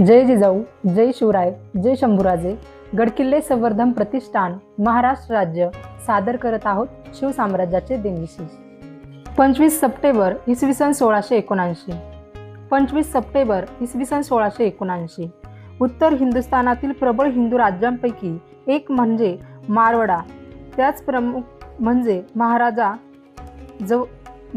जय जिजाऊ जय शिवराय जय शंभूराजे. गडकिल्ले संवर्धन प्रतिष्ठान महाराष्ट्र राज्य. सादर करत आहोत शिवसाम्राज्याचे दिनविशेष. पंचवीस सप्टेंबर इसवी सन सोळाशे एकोणऐंशी. पंचवीस सप्टेंबर इसवी सन सोळाशे एकोणऐंशी. उत्तर हिंदुस्थानातील प्रबळ हिंदू राज्यांपैकी एक म्हणजे मारवाडा. त्याच प्रमुख म्हणजे महाराजा जव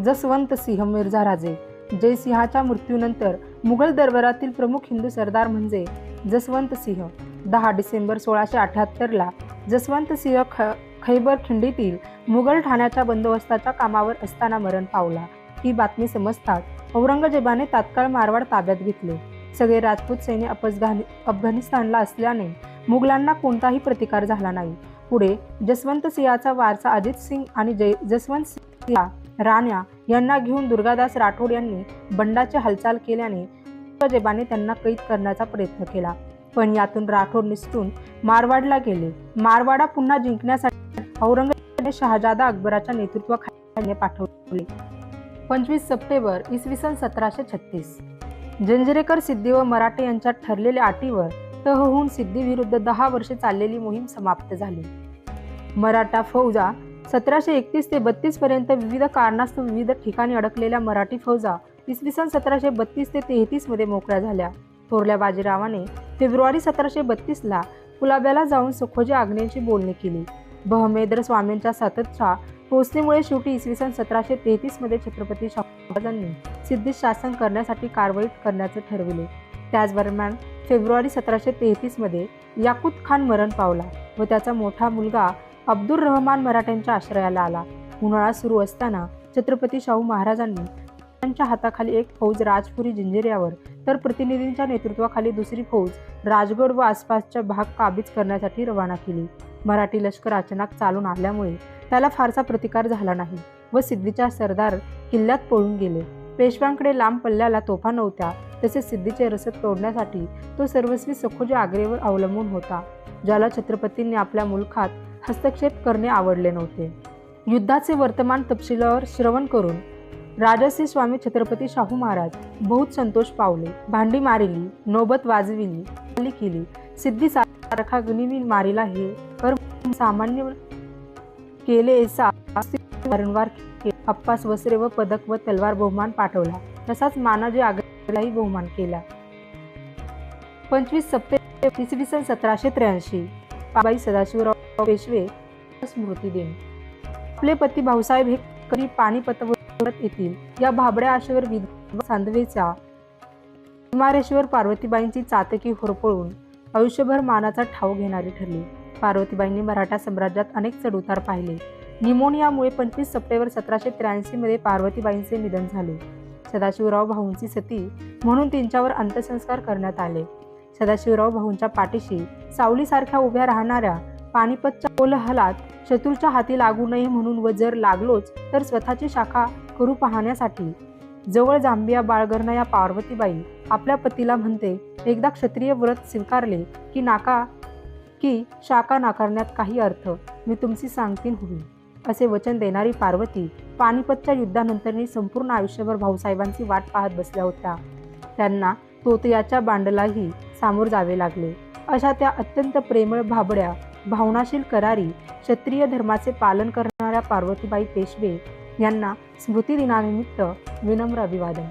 जसवंत सिंह मिर्झा राजे जयसिंहाच्या मृत्यूनंतर मुघल दरबारातील प्रमुख हिंदू सरदार म्हणजे जसवंत सिंह. दहा डिसेंबर सोळाशे अठ्याहत्तरला जसवंत सिंह ख खैबर खिंडीतील मुघल ठाण्याच्या बंदोबस्ताच्या कामावर असताना मरण पावला. ही बातमी समजताच औरंगजेबाने तात्काळ मारवाड ताब्यात घेतले. सगळे राजपूत सैन्य अपसघानी अफगाणिस्तानला असल्याने मुघलांना कोणताही प्रतिकार झाला नाही. पुढे जसवंत सिंहाचा वारसा अजित सिंग आणि जय जसवंत सिंह राण्या यांना घेऊन दुर्गादास राठोड यांनी बंडाची हालचाल केल्याने औरंगजेबाने त्यांना कैद करण्याचा प्रयत्न केला. पण यातून राठोड निसटून मारवाडला गेले. मारवाडा पुन्हा जिंकण्यासाठी औरंगजेबाने शहाजादा अकबराच्या नेतृत्वाखाली पाठवले. पंचवीस सप्टेंबर इसवी सन सतराशे छत्तीस. जंजिरेकर सिद्धी व मराठे यांच्यात ठरलेल्या अटीवर तह होऊन सिद्धीविरुद्ध दहा वर्षे चाललेली मोहीम समाप्त झाली. मराठा फौजा सतराशे एकतीस ते बत्तीस पर्यंत विविध कारणास्तव विविध ठिकाणी अडकलेल्या मराठी फौजा इसवी सन सतराशे बत्तीस ते तेहतीसमध्ये मोकळ्या झाल्या. थोरल्या बाजीरावाने फेब्रुवारी सतराशे बत्तीसला कुलाब्याला जाऊन सुखोजी आग्नेची बोलणी केली. बहमेद्र स्वामींच्या सततच्या पोचणीमुळे शेवटी इसवी सन सतराशे तेहतीसमध्ये छत्रपती शाहूराजांनी सिद्धीत शासन करण्यासाठी कारवाई करण्याचे ठरविले. त्याच दरम्यान फेब्रुवारी सतराशे तेहतीसमध्ये खान मरण पावला व त्याचा मोठा मुलगा अब्दुल रहमान मराठ्यांच्या आश्रयाला आला. उन्हाळा सुरू असताना छत्रपती शाहू महाराजांनी त्यांच्या हाताखाली एक फौज राजपुरी जिंजिऱ्यावर तर प्रतिनिधींच्या नेतृत्वाखाली दुसरी फौज राजगड व आसपासच्या भाग काबीज करण्यासाठी रवाना केली. मराठी लष्कर अचानक चालून आल्यामुळे त्याला फारसा प्रतिकार झाला नाही व सिद्धीच्या सरदार किल्ल्यात पळून गेले. पेशव्यांकडे लांब पल्ल्याला तोफा नव्हत्या तसेच सिद्धीचे रसद तोडण्यासाठी तो सर्वस्वी सखोजी आग्रेवर अवलंबून होता ज्याला छत्रपतींनी आपल्या मुलखात हस्तक्षेप करणे आवडले नव्हते. युद्धाचे वर्तमान तपशिलावर श्रवण करून राजश्री स्वामी छत्रपती शाहू महाराज बहुत संतोष पावले. भांडी मारिली नोबत वाजविली खाली केली. सिद्धी सारखा गुनिमी मारिला हे कर सामान्य केले वारंवार अप्पास वस्त्रे व पदक व तलवार बहुमान पाठवला. तसाच मानाजी आग्र्यालाही बहुमान केला. पंचवीस सप्टेंबर इसवी सन सतराशे त्र्याऐंशी बाबाई सदाशिवराव पेशवे स्मृती दिन आपले पती भाऊसाहेब हे कधी पानिपतवर येतील? या भाबड्या आशेवर सांदवेचा कुमारेश्वर पार्वतीबाईंची चातकी होरपळून आयुष्यभर मानाचा ठाव घेणारी ठरली. पार्वतीबाईंनी मराठा साम्राज्यात अनेक चढउतार पाहिले. निमोनियामुळे पंचवीस सप्टेंबर सतराशे त्र्याऐंशी मध्ये पार्वतीबाईंचे निधन झाले. सदाशिवराव भाऊंची सती म्हणून त्यांच्यावर अंत्यसंस्कार करण्यात आले. सदाशिवराव भाऊंच्या पाठीशी सावलीसारख्या उभ्या राहणाऱ्या पानिपतच्या कोलहलात शत्रूच्या हाती लागू नये म्हणून व जर लागलोच तर स्वतःची शाखा करू पाहण्यासाठी. जवळ जांबिया बाळगरणा या पार्वतीबाई आपल्या पतीला म्हणते एकदा क्षत्रिय व्रत स्वीकारले की नाका की शाखा नाकारण्यात काही अर्थ? मी तुमची सांगतीन होईल असे वचन देणारी पार्वती पानिपतच्या युद्धानंतरनी संपूर्ण आयुष्यभर भाऊसाहेबांची वाट पाहत बसल्या होत्या. त्यांना तोतयाच्या बांडलाही सामोर जावे लागले. अशा त्या अत्यंत प्रेमळ भाबड्या भावनाशील करारी क्षत्रिय धर्माचे पालन करणाऱ्या पार्वतीबाई पेशवे यांना स्मृतिदिनानिमित्त विनम्र अभिवादन.